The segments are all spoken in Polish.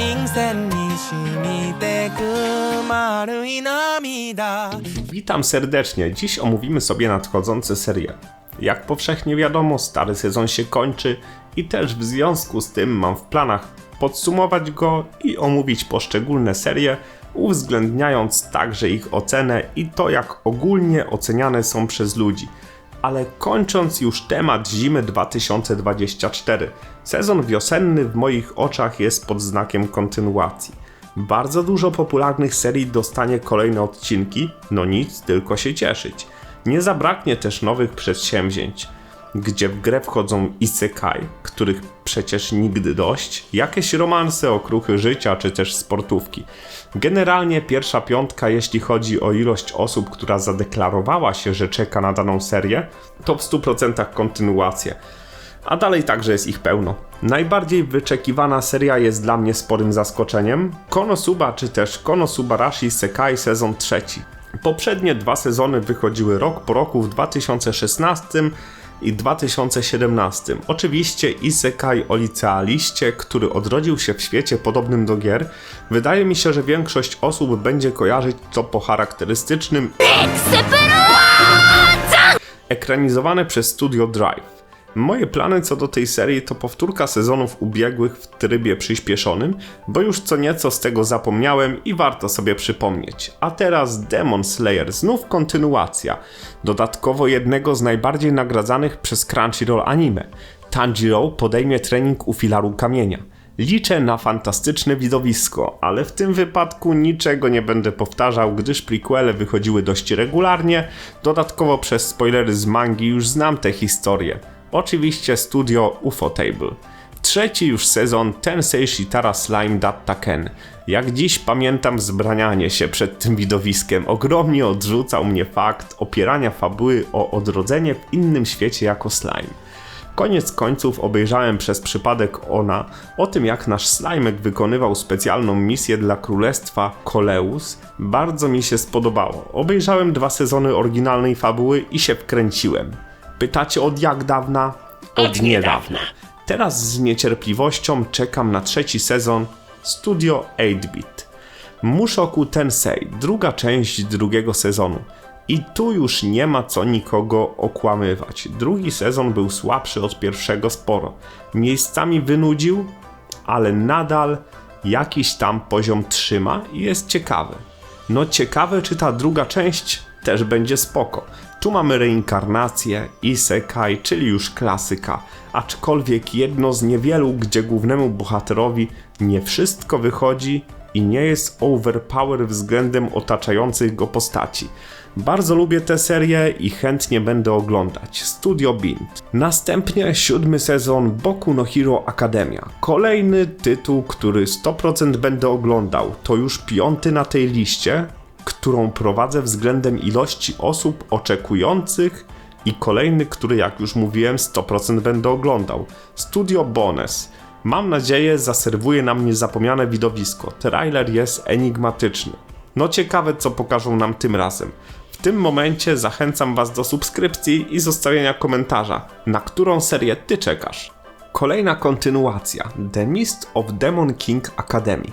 便線に染みてく丸い涙 Witam serdecznie. Dziś omówimy sobie nadchodzące serie. Jak powszechnie wiadomo, stary sezon się kończy i też w związku z tym mam w planach podsumować go i omówić poszczególne serie, uwzględniając także ich ocenę i to, jak ogólnie oceniane są przez ludzi. Ale kończąc już temat zimy 2024, sezon wiosenny w moich oczach jest pod znakiem kontynuacji. Bardzo dużo popularnych serii dostanie kolejne odcinki, no nic, tylko się cieszyć. Nie zabraknie też nowych przedsięwzięć, gdzie w grę wchodzą isekai, których przecież nigdy dość, jakieś romanse, okruchy życia czy też sportówki. Generalnie pierwsza piątka, jeśli chodzi o ilość osób, która zadeklarowała się, że czeka na daną serię, to w 100% kontynuacje a dalej także jest ich pełno. Najbardziej wyczekiwana seria jest dla mnie sporym zaskoczeniem Konosuba czy też Konosubarashi Sekai sezon trzeci. Poprzednie dwa sezony wychodziły rok po roku w 2016 i 2017. Oczywiście Isekai o licealiście, który odrodził się w świecie podobnym do gier, wydaje mi się, że większość osób będzie kojarzyć to po charakterystycznym ekranizowane przez Studio Drive. Moje plany co do tej serii to powtórka sezonów ubiegłych w trybie przyspieszonym, bo już co nieco z tego zapomniałem i warto sobie przypomnieć. A teraz Demon Slayer, znów kontynuacja. Dodatkowo jednego z najbardziej nagradzanych przez Crunchyroll anime. Tanjiro podejmie trening u filaru kamienia. Liczę na fantastyczne widowisko, ale w tym wypadku niczego nie będę powtarzał, gdyż prequele wychodziły dość regularnie. Dodatkowo przez spoilery z mangi już znam tę historię. Oczywiście studio Ufotable. Trzeci już sezon Tensei Shitara Slime Dattaken. Jak dziś pamiętam zbranianie się przed tym widowiskiem. Ogromnie odrzucał mnie fakt opierania fabuły o odrodzenie w innym świecie jako slime. Koniec końców obejrzałem przez przypadek ona o tym, jak nasz Slimek wykonywał specjalną misję dla królestwa Koleus. Bardzo mi się spodobało. Obejrzałem dwa sezony oryginalnej fabuły i się wkręciłem. Pytacie od jak dawna? Od niedawna. Teraz z niecierpliwością czekam na trzeci sezon Studio 8-Bit. Mushoku Tensei, druga część drugiego sezonu. I tu już nie ma co nikogo okłamywać. Drugi sezon był słabszy od pierwszego sporo. Miejscami wynudził, ale nadal jakiś tam poziom trzyma i jest ciekawy. No ciekawe, czy ta druga część też będzie spoko. Tu mamy reinkarnację, isekai, czyli już klasyka, aczkolwiek jedno z niewielu, gdzie głównemu bohaterowi nie wszystko wychodzi i nie jest overpower względem otaczających go postaci. Bardzo lubię tę serię i chętnie będę oglądać. Studio Bint. Następnie siódmy sezon Boku no Hero Academia. Kolejny tytuł, który 100% będę oglądał. To już piąty na tej liście, którą prowadzę względem ilości osób oczekujących i kolejny, który jak już mówiłem 100% będę oglądał. Studio Bones. Mam nadzieję zaserwuje nam niezapomniane widowisko. Trailer jest enigmatyczny. No ciekawe co pokażą nam tym razem. W tym momencie zachęcam Was do subskrypcji i zostawienia komentarza, na którą serię Ty czekasz. Kolejna kontynuacja The Mist of Demon King Academy.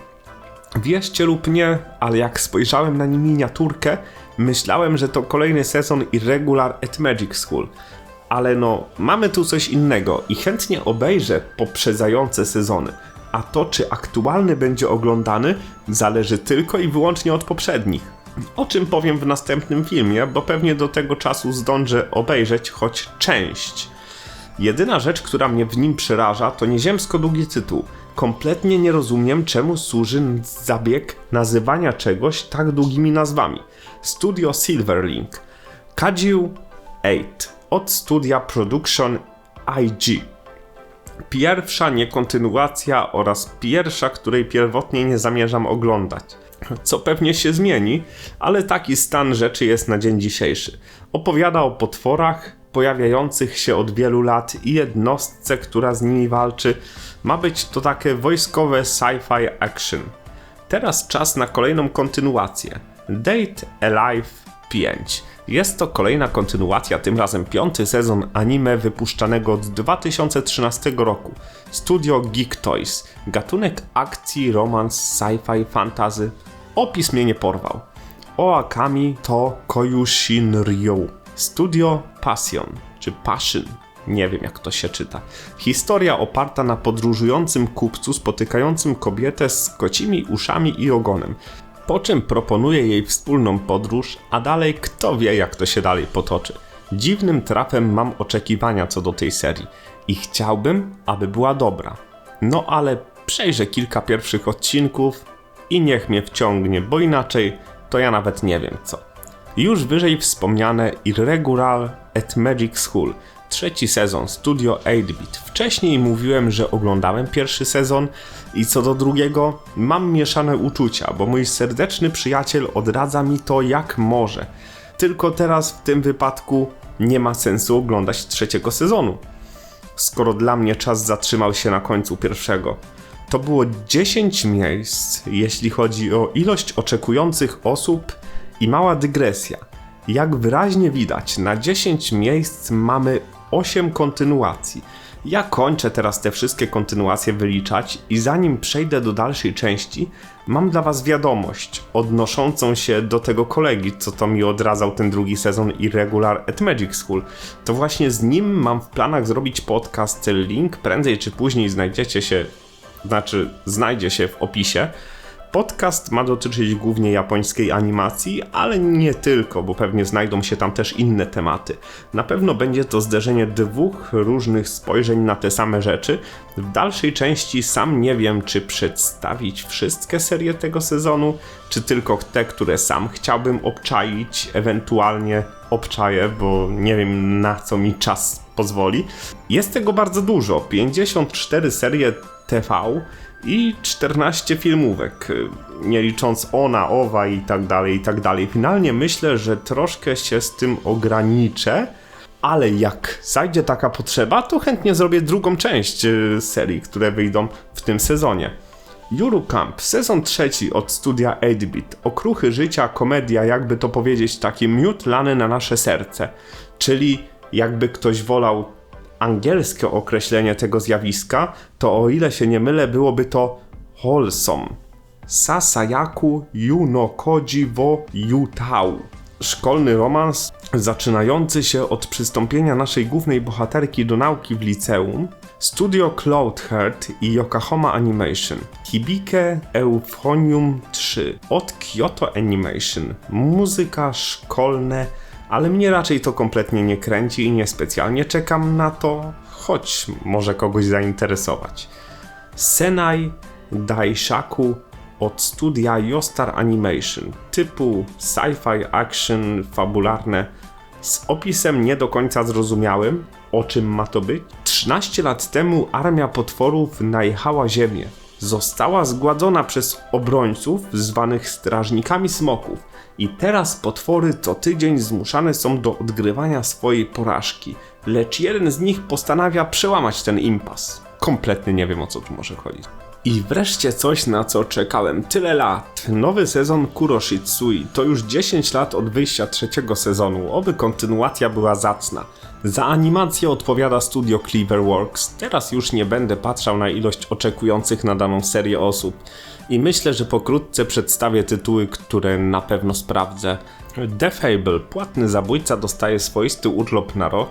Wierzcie lub nie, ale jak spojrzałem na miniaturkę, myślałem, że to kolejny sezon Irregular at Magic School. Ale no, mamy tu coś innego i chętnie obejrzę poprzedzające sezony. A to, czy aktualny będzie oglądany, zależy tylko i wyłącznie od poprzednich. O czym powiem w następnym filmie, bo pewnie do tego czasu zdążę obejrzeć choć część. Jedyna rzecz, która mnie w nim przeraża, to nieziemsko długi tytuł. Kompletnie nie rozumiem, czemu służy zabieg nazywania czegoś tak długimi nazwami. Studio Silverlink. Kajiu 8 od studia Production IG. Pierwsza niekontynuacja oraz pierwsza, której pierwotnie nie zamierzam oglądać. Co pewnie się zmieni, ale taki stan rzeczy jest na dzień dzisiejszy. Opowiada o potworach pojawiających się od wielu lat i jednostce, która z nimi walczy. Ma być to takie wojskowe sci-fi action. Teraz czas na kolejną kontynuację. Date Alive 5. Jest to kolejna kontynuacja, tym razem piąty sezon anime wypuszczanego od 2013 roku. Studio Geek Toys. Gatunek akcji, romans, sci-fi, fantazy. Opis mnie nie porwał. Oakami to Koyushin Ryu. Studio Passion, czy Passion, nie wiem jak to się czyta. Historia oparta na podróżującym kupcu spotykającym kobietę z kocimi uszami i ogonem. Po czym proponuje jej wspólną podróż, a dalej kto wie jak to się dalej potoczy. Dziwnym trafem mam oczekiwania co do tej serii i chciałbym, aby była dobra. No ale przejrzę kilka pierwszych odcinków i niech mnie wciągnie, bo inaczej to ja nawet nie wiem co. Już wyżej wspomniane Irregular at Magic School, trzeci sezon Studio 8-bit. Wcześniej mówiłem, że oglądałem pierwszy sezon i co do drugiego mam mieszane uczucia, bo mój serdeczny przyjaciel odradza mi to jak może. Tylko teraz w tym wypadku nie ma sensu oglądać trzeciego sezonu. Skoro dla mnie czas zatrzymał się na końcu pierwszego. To było 10 miejsc, jeśli chodzi o ilość oczekujących osób i mała dygresja. Jak wyraźnie widać, na 10 miejsc mamy 8 kontynuacji. Ja kończę teraz te wszystkie kontynuacje wyliczać i zanim przejdę do dalszej części, mam dla Was wiadomość odnoszącą się do tego kolegi, co to mi odradzał ten drugi sezon Irregular at Magic School. To właśnie z nim mam w planach zrobić podcast. Link prędzej czy później znajdziecie się, znaczy znajdzie się w opisie. Podcast ma dotyczyć głównie japońskiej animacji, ale nie tylko, bo pewnie znajdą się tam też inne tematy. Na pewno będzie to zderzenie dwóch różnych spojrzeń na te same rzeczy. W dalszej części sam nie wiem, czy przedstawić wszystkie serie tego sezonu, czy tylko te, które sam chciałbym obczaić, ewentualnie obczaję, bo nie wiem na co mi czas pozwoli. Jest tego bardzo dużo, 54 serie TV i 14 filmówek, nie licząc ona, owa i tak dalej, i tak dalej. Finalnie myślę, że troszkę się z tym ograniczę, ale jak zajdzie taka potrzeba, to chętnie zrobię drugą część y, serii, które wyjdą w tym sezonie. Yuru Camp, sezon trzeci od studia 8-bit. Okruchy życia, komedia, jakby to powiedzieć, taki miód lany na nasze serce. Czyli jakby ktoś wolał angielskie określenie tego zjawiska, to o ile się nie mylę, byłoby to wholesome. Sasayaku Yuno Koji wo Yutau. Szkolny romans zaczynający się od przystąpienia naszej głównej bohaterki do nauki w liceum. Studio Cloudheart i Yokohama Animation. Hibike Euphonium 3 od Kyoto Animation. Muzyka, szkolne, ale mnie raczej to kompletnie nie kręci i niespecjalnie czekam na to, choć może kogoś zainteresować. Senai Daishaku od studia Yostar Animation, typu sci-fi, action, fabularne, z opisem nie do końca zrozumiałym, o czym ma to być. 13 lat temu armia potworów najechała Ziemię. Została zgładzona przez obrońców zwanych strażnikami smoków i teraz potwory co tydzień zmuszane są do odgrywania swojej porażki, lecz jeden z nich postanawia przełamać ten impas. Kompletnie nie wiem o co tu może chodzić. I wreszcie coś, na co czekałem tyle lat. Nowy sezon Kuroshitsui to już 10 lat od wyjścia trzeciego sezonu, oby kontynuacja była zacna. Za animację odpowiada studio Cleaverworks. Teraz już nie będę patrzał na ilość oczekujących na daną serię osób. I myślę, że pokrótce przedstawię tytuły, które na pewno sprawdzę. The Fable, płatny zabójca dostaje swoisty urlop na rok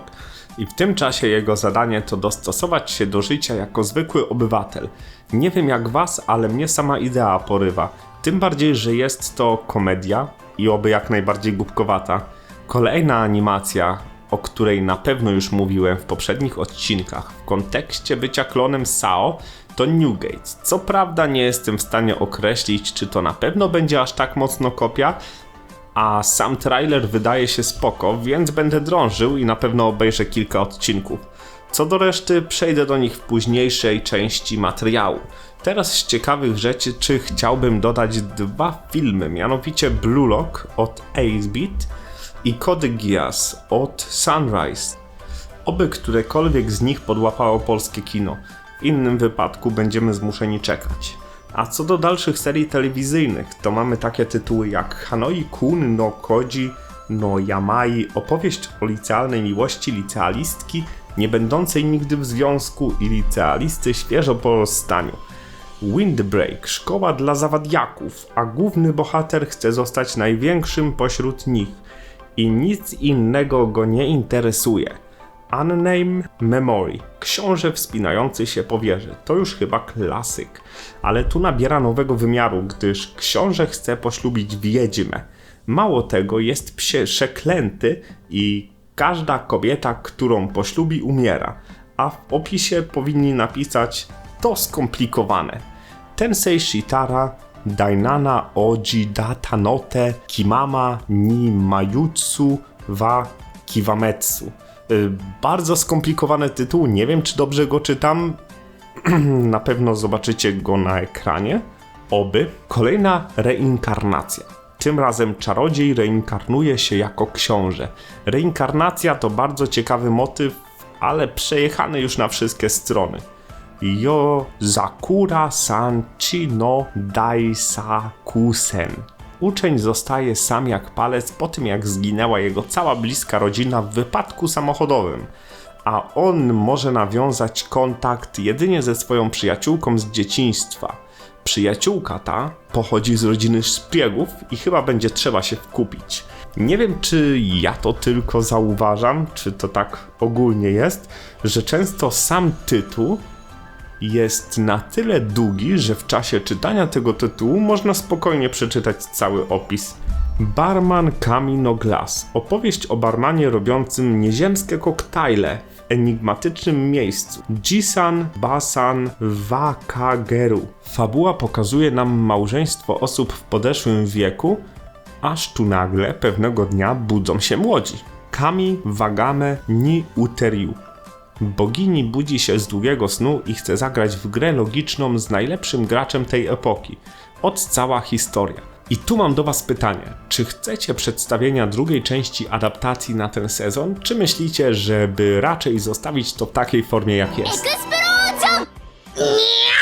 i w tym czasie jego zadanie to dostosować się do życia jako zwykły obywatel. Nie wiem jak was, ale mnie sama idea porywa. Tym bardziej, że jest to komedia i oby jak najbardziej głupkowata. Kolejna animacja, o której na pewno już mówiłem w poprzednich odcinkach, w kontekście bycia klonem Sao, to Newgate. Co prawda nie jestem w stanie określić, czy to na pewno będzie aż tak mocno kopia, a sam trailer wydaje się spoko, więc będę drążył i na pewno obejrzę kilka odcinków. Co do reszty, przejdę do nich w późniejszej części materiału. Teraz z ciekawych rzeczy, czy chciałbym dodać dwa filmy, mianowicie Blue Lock od 8-Bit i Code Geass od Sunrise. Oby którekolwiek z nich podłapało polskie kino. W innym wypadku będziemy zmuszeni czekać. A co do dalszych serii telewizyjnych, to mamy takie tytuły jak Hanoi Kun no Koji no Yamai opowieść o licealnej miłości licealistki, nie będącej nigdy w związku i licealisty świeżo po rozstaniu. Windbreak, szkoła dla zawadiaków, a główny bohater chce zostać największym pośród nich i nic innego go nie interesuje. Unname Memory, książę wspinający się po wieży. To już chyba klasyk, ale tu nabiera nowego wymiaru, gdyż książę chce poślubić wiedźmę. Mało tego, jest psie przeklęty i każda kobieta, którą poślubi, umiera. A w opisie powinni napisać to skomplikowane. Tensei Shitara, Dainana Oji Datanote Kimama ni Mayutsu wa Kiwametsu. Y, Bardzo skomplikowany tytuł, nie wiem czy dobrze go czytam. Na pewno zobaczycie go na ekranie. Oby. Kolejna reinkarnacja. Tym razem czarodziej reinkarnuje się jako książę. Reinkarnacja to bardzo ciekawy motyw, ale przejechany już na wszystkie strony. Yo Zakura Sanchi no Daisakusen. Uczeń zostaje sam jak palec po tym, jak zginęła jego cała bliska rodzina w wypadku samochodowym, a on może nawiązać kontakt jedynie ze swoją przyjaciółką z dzieciństwa. Przyjaciółka ta pochodzi z rodziny szpiegów i chyba będzie trzeba się wkupić. Nie wiem, czy ja to tylko zauważam, czy to tak ogólnie jest, że często sam tytuł jest na tyle długi, że w czasie czytania tego tytułu można spokojnie przeczytać cały opis. Barman Camino Glass. Opowieść o barmanie robiącym nieziemskie koktajle w enigmatycznym miejscu. Jisan Basan Wakageru. Fabuła pokazuje nam małżeństwo osób w podeszłym wieku, aż tu nagle pewnego dnia budzą się młodzi. Kami Wagame ni Uteriu. Bogini budzi się z długiego snu i chce zagrać w grę logiczną z najlepszym graczem tej epoki. Od cała historia. I tu mam do Was pytanie: czy chcecie przedstawienia drugiej części adaptacji na ten sezon, czy myślicie, żeby raczej zostawić to w takiej formie jak jest? エ